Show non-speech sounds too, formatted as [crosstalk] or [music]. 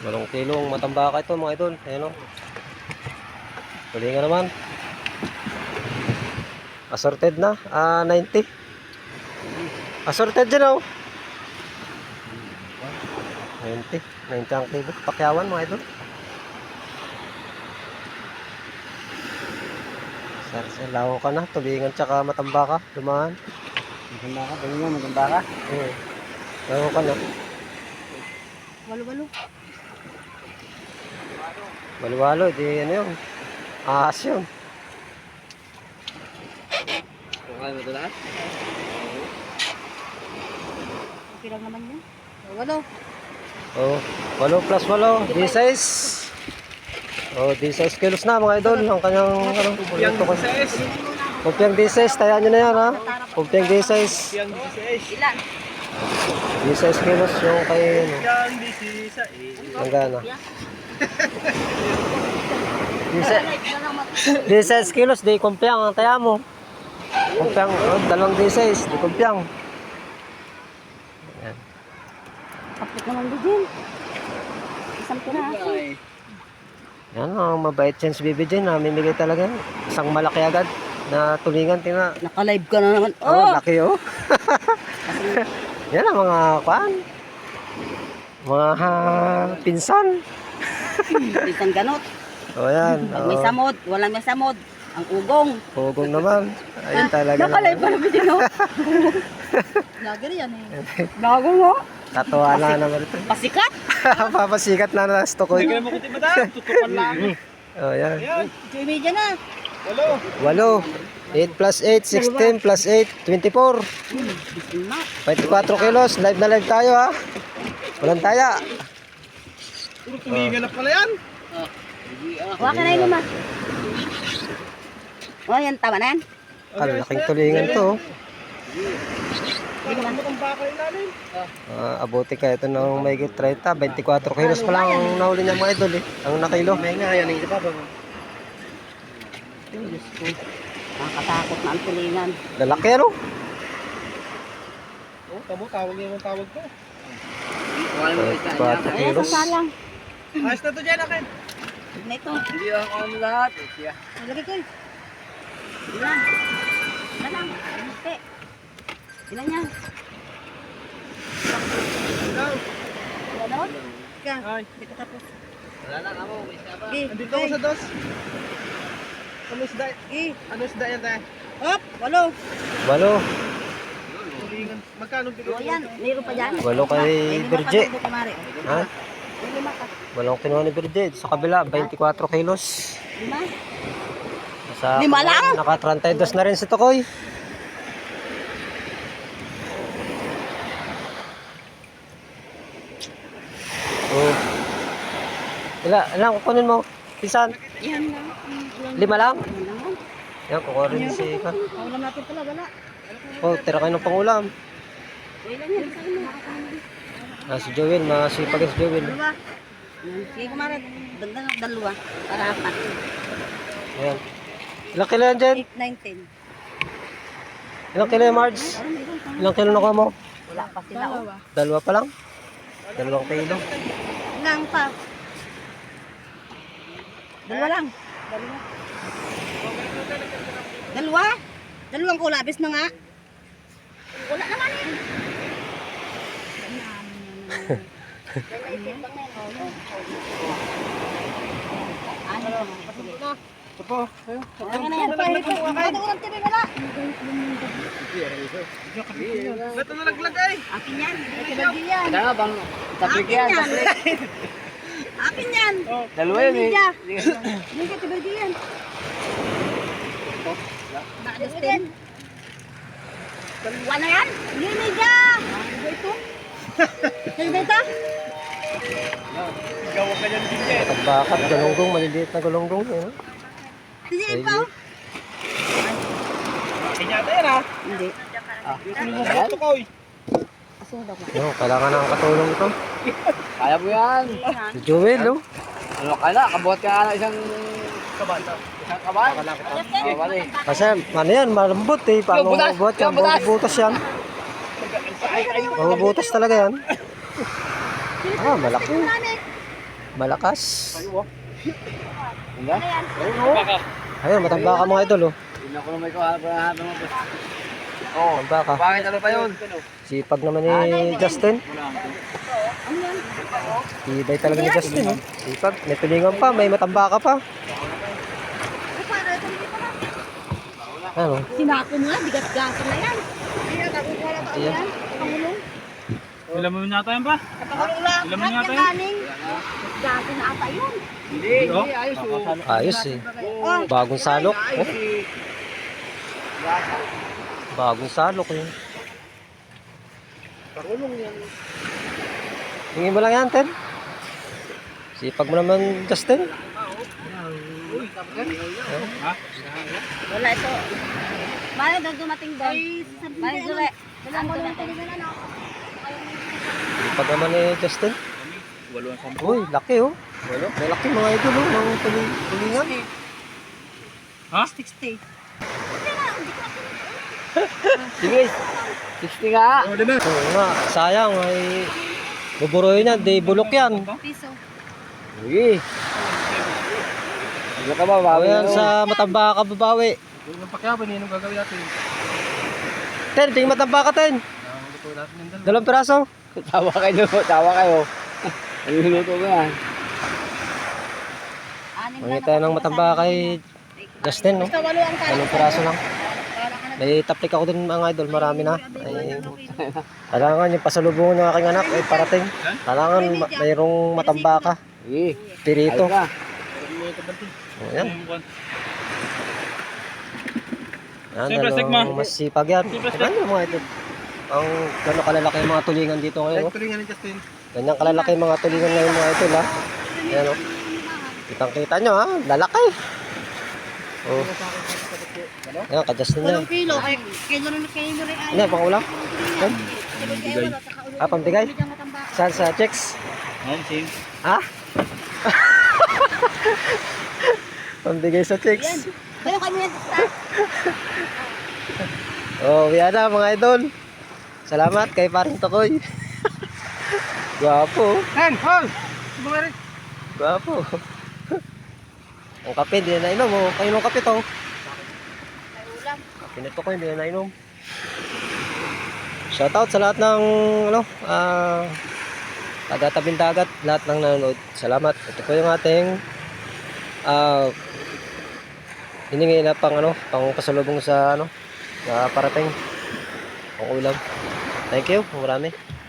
Walong kilong matambaka ito mga idol. Ayan o. Tulingan naman. Assorted na. Ah, 90. Assorted dyan o. 90. 90 ang kilo. Pakyawan mga idol. Sarsa, laho ka na. Tulingan tsaka matambaka. Dumaan. Maganda ka, tingin mo, maganda ka. Oo. Laho ka na. Walo-walo. Walo-walo. Di ano yun. Ahas yun. Kung kaya mo ito lahat? Okay lang naman yun. Walo. Oh, 8 plus 8, D6. Oh, D6 kilos na mga idol. Ang kanyang ano, Yang ito ko. size. Kumpiang D6, tayaan nyo na yan ha. Kumpiang D6. Yang size. Ilan? D6 kilos yung kay ano, Yang size. ang gana. D6, Ilan lang mat- D6 kilos, di kumpiang ang taya mo. Kumpiang, oh, dalawang D6, di kumpiang. Ayan. Kapit naman din din. Isang piraso. Yan ang mabait yan si Bibi Jen. Namimigay talaga. Isang malaki agad na tulingan. Tingnan. Naka-live ka na naman. Oh, laki oh. [laughs] Yan ang mga kwan. Mga ha, pinsan. Isang ganot. O yan. Pag may Oh, samod, walang may samod. Ang ugong. pugong naman. Ayun talaga. Naka-live naman. pa naman din oh. Vlogger yan eh. Vlogger mo? Tatuwa na naman ito. Pasikat. [laughs] Papasikat na na stock ko. Hindi naman kuti madam. Tutukan lang. [laughs] Oh, yan. Yan. Joy Media na. Walo. Walo. 8 plus 8, 16 plus 8, 24. Bisin na. 24 kilos. Live na live tayo ha. Walang taya. Puro tulingan na pala yan. Huwag ka na yun naman. Oh, yan, tama na yan. Ang laking tulingan to. Ah, abuti ka ito ng may 30, 24 kilos pa lang ang nahuli niya mga idol eh. Ang nakilo. May nga yan. Hindi pa ba? Diyos ko. Nakakatakot na ang tulingan. Lalaki ano? Oh, tamo. Tawag niya yung tawag ko. 24 Ay, kilos. Ayos na to dyan akin. Na ito. Hindi ako ano lahat. Siya. Lagay ko eh. Ilan? Ilan lang? Hindi. Ilan yan? Ikaw. Ganon? Ka. Ay. Ko tapos. Wala pa. Gi. Andito ako sa dos. Ano isda? Gi. Ano isda yan tayo? Hop. Walo. Walo. Magkano kilo? O yan. Meron pa dyan. Walo kay Birje. Ha? May lima ka. Walong kinuha ni Birje. Sa kabila, 24 kilos. Lima? Sa Lima lang? Naka 32 na rin si Tokoy. Oh. Ila, ilang kukunin mo? Pisan? Yan. Lima lang? Yan lang. Yan, kukuha rin si Ika. Paulam natin pala. Wala. Oh, tira kayo ng pangulam. Ah, si Joel, masipag si Joel. Dalawa. Sige kumari. Dagdag ng dalawa. Para apat. Ayan. Ilang kilo yan dyan? 8, 9, 10. Ilang kilo yan, Marge? Ilang kilo nakuha mo? Wala pa sila. oh. Dalawa pa lang? Dalawang kilo. Lang pa. Dalawa lang. Dalawa. Dalawa? Dalawang kulabis na nga. Wala naman eh. Ano? Ito po. Ano na yan? Pahit ko. Ano ko ng tibi wala? Ba't na nalaglag ay? Akin yan. Akin yan. Kaya bang Akin yan. Akin yan. Dalawa yan eh. Hindi ka tibi yan. Na, Justin. Dalawa na yan? Hindi, media. Ano ito? Ano ito? Gawa ka niyan din eh. Pagbakat, galunggong, maliliit na galunggong. Eh. no? Hindi, ito. Kinyata yan ah. Hindi. Mo sa ito ko eh. No, kailangan ng katulong ito. Kaya mo yan. Si Joel, no? Ano ka na? Kabuhat ka na isang kabata. Oo, bali. Kasi, ano yan, malambot eh. Paano Butas! mabubuhat yan? Butas! Mabubutas yan. Mabubutas talaga yan. Ah, malaki. Malakas. Ayun, oh. Oh. Ayun, matambaka mga idol oh. Hindi ako na may kahanap mo. Oo. Matambaka. Bakit ano pa yun? Sipag naman ni Justin. Tibay talaga ni Justin oh. Sipag. May tulingan pa, may matambaka pa. Ay, para ito hindi pa na. Ano? Sinako mo nga, bigat-gaso na yan. Hindi na, wala pa Ayan. yan. Pangulong. Ilan mo yata yan ba? Pangulong lang. Alam mo yun? kaning. Gaso na ata yun. Hindi, hindi. Ayos, oh. Ayos eh. Oh, Bagong salok. Oh, eh. bagong salok eh. Parulong yan. Tingin mo lang yan, Ten. Sipag mo naman, Justin. Wala ito. Maya daw dumating doon. Maya dure. Wala mo dumating. Sipag naman ni Justin. Walo sampo. Uy, laki oh. May laki mga idol oh. Mga tuling tulingan. Ha? 60. Sige. 60 nga. Oo nga, sayang ay buburoy na, di bulok yan. Piso. Sige. Ano ka ba? Bawi Bawi yan sa matamba ka babawi. Yung pakyaban, yun ang gagawin natin. Ten, tingin matamba ka, Ten. Luto natin yung dalawa. Dalawang piraso. [laughs] Tawa kayo. Tawa kayo. Niluluto ko yan. Mangi tayo ng matamba kay Justin, no? Dalawang piraso lang. May taplik ako din mga idol, marami na. Ay, kailangan yung pasalubungan ng aking anak ay parating. Kailangan ma- mayroong matamba ka. Sige. Pirito. Ayos na. Ayan. Yan, Siyempre, Sigma. dalawang masipag yan. Tignan nyo mga idol. Ang gano'ng kalalaki yung mga tulingan dito ngayon. Oh. Tulingan ni Justin. Ganyan kalalaki yung mga tulingan ngayon mga idol ha. Ayan o. Kitang kita nyo ha. Lalaki. Oh. Ayan, kadjustin niya. Walong kilo. Ay, kilo na kilo rin ay. Ano, pang ulam? Yan. Bigay. Ah, pambigay? Saan sa checks? Home team. Ha? [laughs] pambigay sa checks. Kayo kami. Oh, yan na mga idol. Salamat kay paring Tokoy. [laughs] Gwapo. Hen! Hol! Bumalik! Gwapo. [laughs] Ang kape, hindi na nainom. Oh. Kayo ng kape to. Ulam. Kape nito ko, hindi na nainom. Shoutout sa lahat ng ano, ah, taga-tabing dagat, lahat ng nanonood. Salamat. Ito po yung ating ah, hiningi na pang ano, pang pasalubong sa ano, sa parating. Pang ulam. Thank you. Marami.